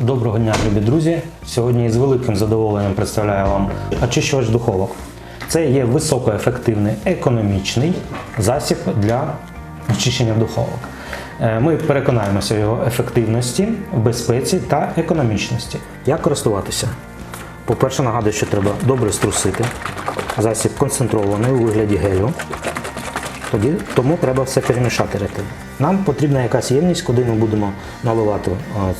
Доброго дня, любі друзі! Сьогодні з великим задоволенням представляю вам очищувач духовок. Це є високоефективний економічний засіб для очищення духовок. Е, Ми переконаємося його ефективності, безпеці та економічності. Як користуватися? По-перше, нагадую, що треба добре струсити. Засіб концентрований у вигляді гелю. Тоді, тому треба все перемішати ретельно. Нам потрібна якась ємність, куди ми будемо наливати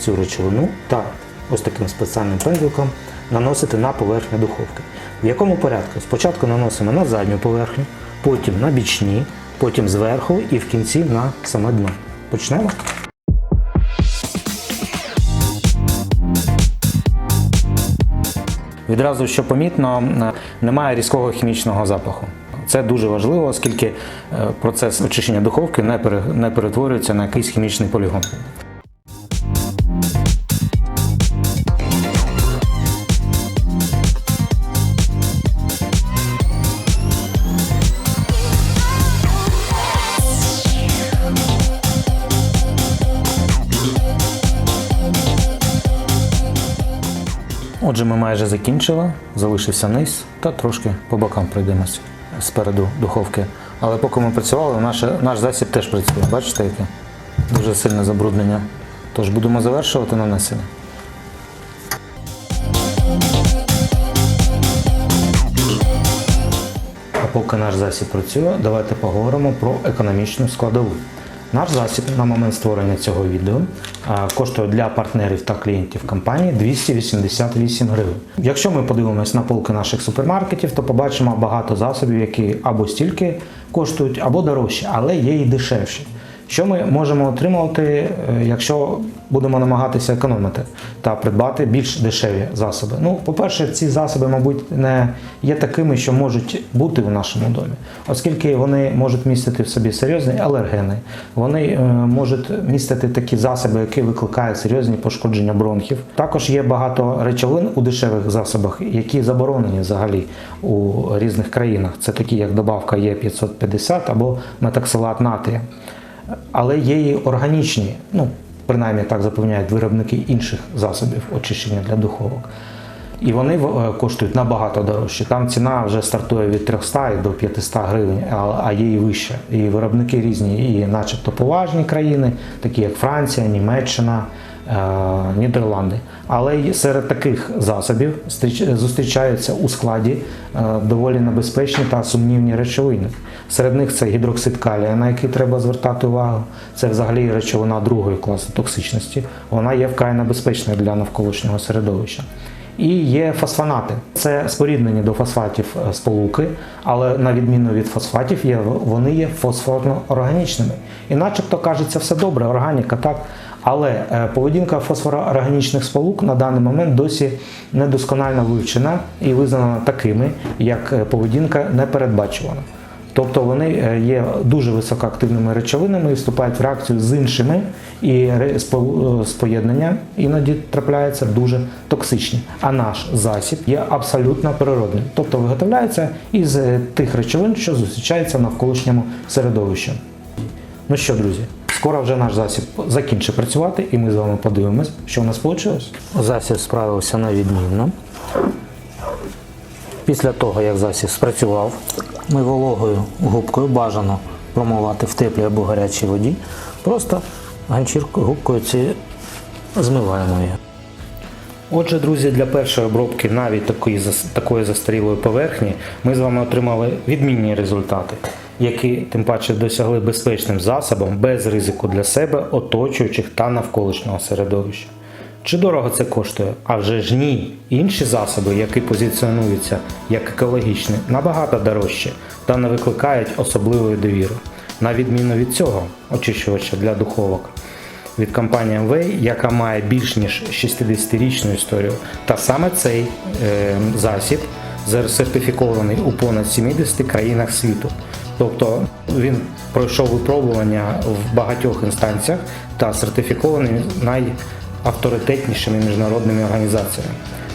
цю речовину та ось таким спеціальним пензликом наносити на поверхню духовки. В якому порядку? Спочатку наносимо на задню поверхню, потім на бічні, потім зверху і в кінці на саме дно. Почнемо? Відразу, що помітно, немає різкого хімічного запаху. Це дуже важливо, оскільки е, процес очищення духовки не пере- не перетворюється на якийсь хімічний полігон. Отже, ми майже закінчили, залишився низ та трошки по бокам пройдемося спереду духовки. Але поки ми працювали, наш, наш засіб теж працює. Бачите, яке? Дуже сильне забруднення. Тож будемо завершувати нанесення. А поки наш засіб працює, давайте поговоримо про економічну складову. Наш засіб на момент створення цього відео коштує для партнерів та клієнтів компанії 288 гривень. Якщо ми подивимось на полки наших супермаркетів, то побачимо багато засобів, які або стільки коштують, або дорожчі, але є і дешевші. Що ми можемо отримувати, е, якщо будемо намагатися економити та придбати більш дешеві засоби? Ну, по-перше, ці засоби, мабуть, не є такими, що можуть бути в нашому домі, оскільки вони можуть містити в собі серйозні алергени, вони е, можуть містити такі засоби, які викликають серйозні пошкодження бронхів. Також є багато речовин у дешевих засобах, які заборонені взагалі у різних країнах. Це такі, як добавка Є550 або метаксилат натрія але є і органічні, ну принаймні так запевняють виробники інших засобів очищення для духовок. І вони е, коштують набагато дорожче. Там ціна вже стартує від 300 до 500 гривень, а- є і вище. І виробники різні, і начебто поважні країни, такі як Франція, Німеччина, Нідерланди. Але серед таких засобів зустрічаються у складі е, доволі небезпечні та сумнівні речовини. Серед них це гідроксид калія, на який треба звертати увагу. Це взагалі речовина другої класу токсичності. Вона є вкрай небезпечною для навколишнього середовища. І є фосфонати. Це споріднені до фосфатів е, сполуки, але на відміну від фосфатів, вони є фосфорно-органічними. І начебто кажеться все добре, органіка так. Але е, поведінка фосфороорганічних сполук на даний момент досі недосконально вивчена і визнана такими, як е, поведінка непередбачувана. Тобто вони е, є дуже високоактивними речовинами і вступають в реакцію з іншими, і споєднання іноді трапляються дуже токсичні. А наш засіб є абсолютно природним, тобто виготовляється із тих речовин, що зустрічаються в навколишньому середовищі. Ну що, друзі, скоро вже наш засіб закінчить працювати, і ми з вами подивимось, що у нас вийшло. Засіб справився на відмінно. Після того, як засіб спрацював, ми вологою губкою бажано промивати в теплій або гарячій воді. Просто ганчіркою губкою ці змиваємо її. Отже, друзі, для першої обробки навіть такої, такої застарілої поверхні ми з вами отримали відмінні результати, які тим паче досягли безпечним засобом без ризику для себе, оточуючих та навколишнього середовища. Чи дорого це коштує? А вже ж ні. Інші засоби, які позиціонуються як екологічні, набагато дорожчі та не викликають особливої довіри. На відміну від цього очищувача для духовок від компанії Amway, яка має більш ніж 60-річну історію. Та саме цей е, засіб сертифікований у понад 70 країнах світу. Тобто він пройшов випробування в багатьох інстанціях та сертифікований найавторитетнішими міжнародними організаціями.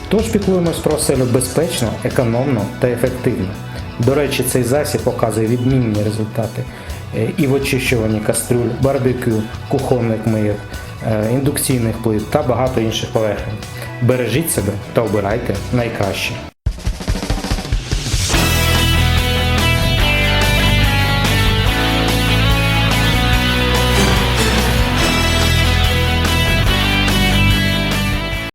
Тож піклуємось про оселю безпечно, економно та ефективно. До речі, цей засіб показує відмінні результати. е, і в очищуванні кастрюль, барбекю, кухонних мийок, е, індукційних плит та багато інших поверхень. Бережіть себе та обирайте найкраще.